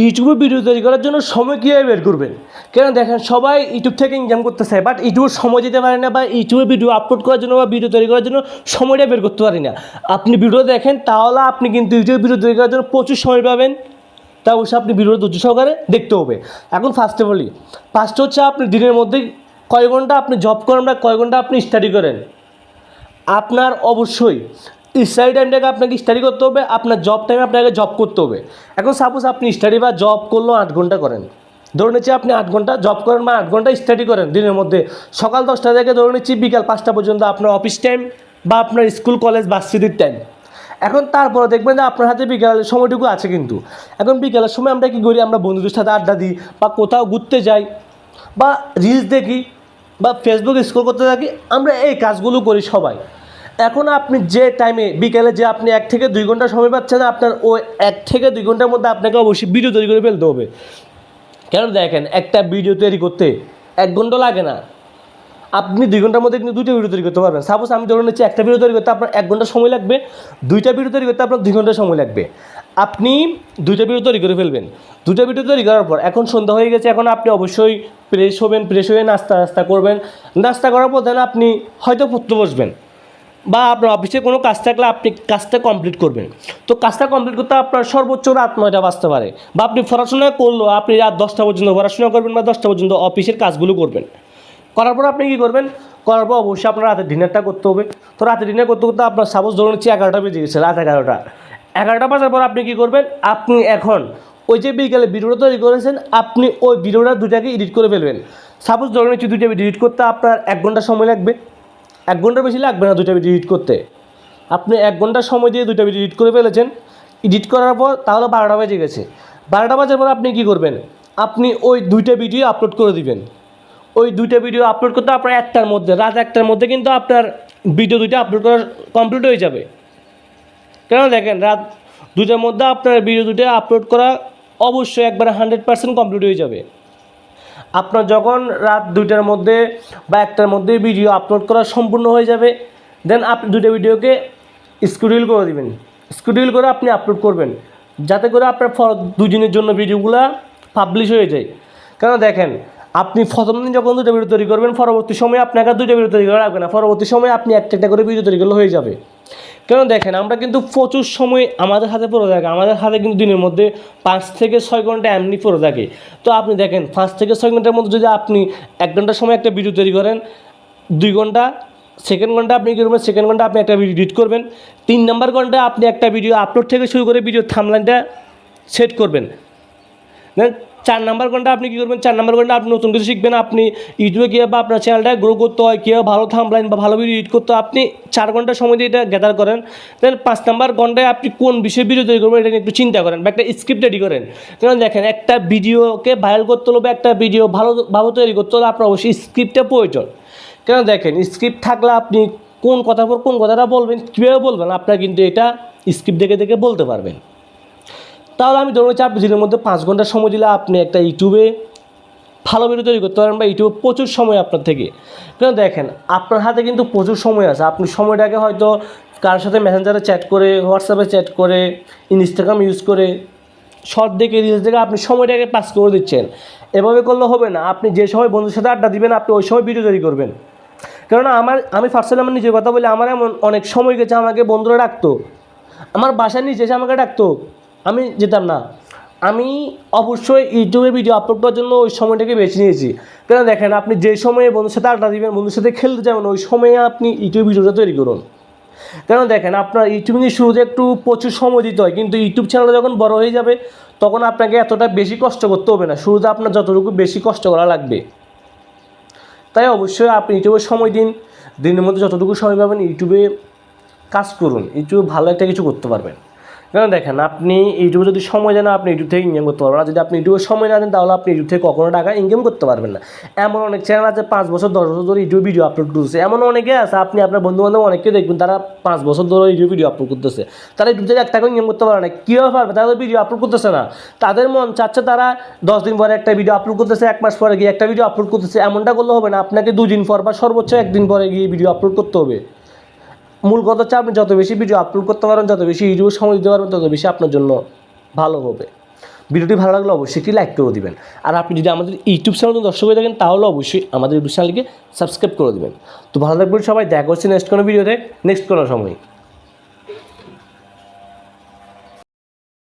ইউটিউবে ভিডিও তৈরি করার জন্য সময় কীভাবে বের করবেন? কেন দেখেন, সবাই ইউটিউব থেকে ইনকাম করতে চায় বাট ইউটিউবে সময় দিতে পারে না বা ইউটিউবে ভিডিও আপলোড করার জন্য বা ভিডিও তৈরি করার জন্য সময়টা বের করতে পারি না। আপনি ভিডিও দেখেন, তাহলে আপনি কিন্তু ইউটিউবে ভিডিও তৈরি করার জন্য প্রচুর সময় পাবেন। তা অবশ্যই আপনি ভিডিও ধৈর্য সহকারে দেখতে হবে। এখন ফার্স্টে বলি ফার্স্ট হচ্ছে আপনি দিনের মধ্যে কয় ঘণ্টা আপনি জব করেন বা কয় ঘণ্টা আপনি স্টাডি করেন? আপনার অবশ্যই স্টাডি টাইমটাকে আপনাকে স্টাডি করতে হবে, আপনার জব টাইমে আপনাকে জব করতে হবে। এখন সাপোজ আপনি স্টাডি বা জব করলেও আট ঘণ্টা করেন। ধরে নিচ্ছি আপনি আট ঘণ্টা জব করেন বা আট ঘণ্টা স্টাডি করেন দিনের মধ্যে। সকাল দশটা থেকে ধরে নিচ্ছি বিকাল পাঁচটা পর্যন্ত আপনার অফিস টাইম বা আপনার স্কুল কলেজ ভার্সিটির টাইম এখন তারপরে দেখবেন যে আপনার হাতে বিকালের সময়টুকু আছে কিন্তু। এখন বিকালের সময় আমরা কী করি? আমরা বন্ধুদের সাথে আড্ডা দিই বা কোথাও ঘুরতে যাই বা রিলস দেখি বা ফেসবুক স্ক্রল করতে থাকি। আমরা এই কাজগুলো করি সবাই। এখন আপনি যে টাইমে বিকেলে যে আপনি এক থেকে দুই ঘণ্টা সময় পাচ্ছেন, আপনার ওই এক থেকে দুই ঘণ্টার মধ্যে আপনাকে অবশ্যই ভিডিও তৈরি করে ফেলতে হবে। কেন দেখেন, একটা ভিডিও তৈরি করতে এক ঘণ্টা লাগে না। আপনি দুই ঘণ্টার মধ্যে কিন্তু দুইটা ভিডিও তৈরি করতে পারবেন। সাপোজ আমি ধরে নিচ্ছি একটা ভিডিও তৈরি করতে আপনার এক ঘণ্টা সময় লাগবে, দুইটা ভিডিও তৈরি করতে আপনার দুই ঘণ্টা সময় লাগবে। আপনি দুইটা ভিডিও তৈরি করে ফেলবেন। দুইটা ভিডিও তৈরি করার পর, এখন সন্ধ্যা হয়ে গেছে, এখন আপনি অবশ্যই ফ্রেশ হবেন ফ্রেশ হয়ে নাস্তা নাস্তা করবেন। নাস্তা করার পর দেন আপনি হয়তো পড়তে বসবেন। বা আপনার অফিসে কোনো কাজ থাকলে আপনি কাজটা কমপ্লিট করবেন। তো কাজটা কমপ্লিট করতে আপনার সর্বোচ্চ রাত নয়টা বাজতে পারে। বা আপনি পড়াশোনা করলেও আপনি রাত দশটা পর্যন্ত পড়াশোনা করবেন বা দশটা পর্যন্ত অফিসের কাজগুলো করবেন। করার পর আপনি কী করবেন? করার পর অবশ্যই আপনার রাতে ডিনারটা করতে হবে। তো রাতে ডিনার করতে করতে আপনার সাপোজ ধরুন হচ্ছে এগারোটা বেজে গেছে, রাত এগারোটা। এগারোটা বাজার পর আপনি কী করবেন? আপনি এখন ওই যে বিকেলে ভিডিওটা তৈরি করেছেন, আপনি ওই ভিডিওটা দুটাকে এডিট করে ফেলবেন। সাপোজ ধরুন হচ্ছে ভিডিও এডিট করতে আপনার এক ঘণ্টা সময় লাগবে। এক ঘণ্টার বেশি লাগবে না দুইটা ভিডিও এডিট করতে। আপনি এক ঘণ্টা সময় দিয়ে দুইটা ভিডিও এডিট করে ফেলেছেন। এডিট করার পর তাহলে বারোটা বেজে গেছে। বারোটা বাজার পর আপনি কী করবেন? আপনি ওই দুইটা ভিডিও আপলোড করে দিবেন। ওই দুইটা ভিডিও আপলোড করতে আপনার একটার মধ্যে, রাত একটার মধ্যে কিন্তু আপনার ভিডিও দুইটা আপলোড করা কমপ্লিট হয়ে যাবে। কেন দেখেন, রাত দুইটার মধ্যে আপনার ভিডিও দুটো আপলোড করা অবশ্যই একবারে হান্ড্রেড পার্সেন্ট কমপ্লিট হয়ে যাবে। আপনার যখন রাত দুইটার মধ্যে বা একটার মধ্যে ভিডিও আপলোড করা সম্পূর্ণ হয়ে যাবে দেন আপনি দুটো ভিডিওকে স্কুডিউল করে দেবেন। স্কুডিউল করে আপনি আপলোড করবেন, যাতে করে আপনার ফর দুদিনের জন্য ভিডিওগুলো পাবলিশ হয়ে যায়। কেন দেখেন আপনি প্রথম দিন যখন দুটো ভিডিও তৈরি করবেন, পরবর্তী সময়ে আপনাকে আর দুটো ভিডিও তৈরি করা লাগবে না। পরবর্তী সময়ে আপনি একটা একটা করে ভিডিও তৈরি করলে হয়ে যাবে। কেন দেখেন, আমরা কিন্তু প্রচুর সময় আমাদের হাতে পড়ে থাকে। আমাদের হাতে কিন্তু দিনের মধ্যে পাঁচ থেকে ছয় ঘণ্টা এমনি পড়ে থাকে। তো আপনি দেখেন, পাঁচ থেকে ছয় ঘণ্টার মধ্যে যদি আপনি এক ঘণ্টার সময় একটা ভিডিও তৈরি করেন, দুই ঘণ্টা সেকেন্ড ঘণ্টা আপনি কী করবেন সেকেন্ড ঘণ্টা আপনি একটা ভিডিও এডিট করবেন। তিন নম্বর ঘণ্টা আপনি একটা ভিডিও আপলোড থেকে শুরু করে ভিডিও থামলাইনটা সেট করবেন। চার নাম্বার ঘণ্টা আপনি কী করবেন? চার নাম্বার ঘণ্টা আপনি নতুন কিছু শিখবেন। আপনি ইউটিউবে কীভাবে আপনার চ্যানেলটা গ্রো করতে হয় কীভাবে ভালো থামলাইন বা ভালো ভিডিও এডিট করতে হয়, আপনি চার ঘণ্টা সময় দিয়ে এটা গ্যাদার করেন। দেন পাঁচ নাম্বার ঘন্টায় আপনি কোন বিষয়ে ভিডিও তৈরি করবেন, এটা নিয়ে একটু চিন্তা করেন বা একটা স্ক্রিপ্ট রেডি করেন। কারণ দেখেন, একটা ভিডিওকে ভাইরাল করতে হলে বা একটা ভিডিও ভালো ভালো তৈরি করতে হলে আপনার অবশ্যই স্ক্রিপ্টটা প্রয়োজন। কেন দেখেন স্ক্রিপ্ট থাকলে আপনি কোন কথার পর কোন কথাটা বলবেন, কীভাবে বলবেন, আপনার কিন্তু এটা স্ক্রিপ্ট দেখে দেখে বলতে পারবেন। তাহলে আমি ধরুন হচ্ছে আপনি দিনের মধ্যে পাঁচ ঘণ্টা সময় দিলে আপনি একটা ইউটিউবে ভালো ভিডিও তৈরি করতে পারেন বা ইউটিউবে প্রচুর সময় আপনার থেকে। কেন দেখেন, আপনার হাতে কিন্তু প্রচুর সময় আছে। আপনি সময়টাকে হয়তো কারোর সাথে মেসেঞ্জারে চ্যাট করে হোয়াটসঅ্যাপে চ্যাট করে ইনস্টাগ্রাম ইউজ করে শর্ট দেখে রিলস দেখে আপনি সময়টাকে পাস করে দিচ্ছেন। এভাবে করলে হবে না। আপনি যে সময় বন্ধুর সাথে আড্ডা দিবেন, আপনি ওই সময় ভিডিও তৈরি করবেন। কেননা আমার, আমি পার্সোনালি আমার নিজের কথা বলি, আমার এমন অনেক সময় গেছে আমাকে বন্ধুরা ডাকতো। আমার বাসার নিচে এসে আমাকে ডাকতো। আমি যেতাম না। আমি অবশ্যই ইউটিউবে ভিডিও আপলোড করার জন্য ওই সময়টাকে বেছে নিয়েছি। কেন দেখেন, আপনি যে সময়ে বন্ধুর সাথে আড্ডা দিবেন, বন্ধুর সাথে খেলতে যাবেন, ওই সময়ে আপনি ইউটিউব ভিডিওটা তৈরি করুন। কেন দেখেন, আপনার ইউটিউব নিয়ে শুরুতে একটু প্রচুর সময় দিতে হয়, কিন্তু ইউটিউব চ্যানেলটা যখন বড় হয়ে যাবে, তখন আপনাকে এতটা বেশি কষ্ট করতে হবে না। শুরুতে আপনার যতটুকু বেশি কষ্ট করা লাগবে। তাই অবশ্যই আপনি ইউটিউবে সময় দিন। দিনের মধ্যে যতটুকু সময় পাবেন, ইউটিউবে কাজ করুন। ইউটিউবে ভালো একটা কিছু করতে পারবেন। কেন দেখেন, আপনি ইউটিউবে যদি সময় দেন, আপনি ইউটিউব থেকে ইনকাম করতে পারবেন না। যদি আপনি ইউটিউবে সময় না দেন, তাহলে আপনি ইউটিউব থেকে কখনো টাকা ইনকাম করতে পারবেন না। এমন অনেক চ্যানেল আছে, পাঁচ বছর, দশ বছর ধরে ইউটিউব ভিডিও আপলোড করতেছে। এমন অনেকে আছে, আপনি আপনার বন্ধু বান্ধব অনেকে দেখবেন, তারা পাঁচ বছর ধরে ইউটিউব ভিডিও আপলোড করতেছে। তারা ইউটিউব থেকে এক টাকা ইনকাম করতে পারে না। কীভাবে পারবে? তারা তো ভিডিও আপলোড করতেছে না। তাদের মন চাচ্ছে তারা দশ দিন পরে একটা ভিডিও আপলোড করতেছে, এক মাস পরে গিয়ে একটা ভিডিও আপলোড করতেছে। এমনটা করলে হবে না। আপনাকে দুদিন পর বা সর্বোচ্চ একদিন পরে গিয়ে ভিডিও আপলোড করতে হবে। মূল কথা হচ্ছে আপনি যত বেশি ভিডিও আপলোড করতে পারেন, যত বেশি ইউটিউবে সময় দিতে পারবেন, তত বেশি আপনার জন্য ভালো হবে। ভিডিওটি ভালো লাগলে অবশ্যই একটি লাইক করে দেবেন। আর আপনি যদি আমাদের ইউটিউব চ্যানেল দর্শক হয়ে থাকেন, তাহলে অবশ্যই আমাদের ইউটিউব চ্যানেলকে সাবস্ক্রাইব করে দেবেন। তো ভালো থাকবেন সবাই, দেখা হচ্ছে নেক্সট কোনো ভিডিওতে নেক্সট কোনো সময়।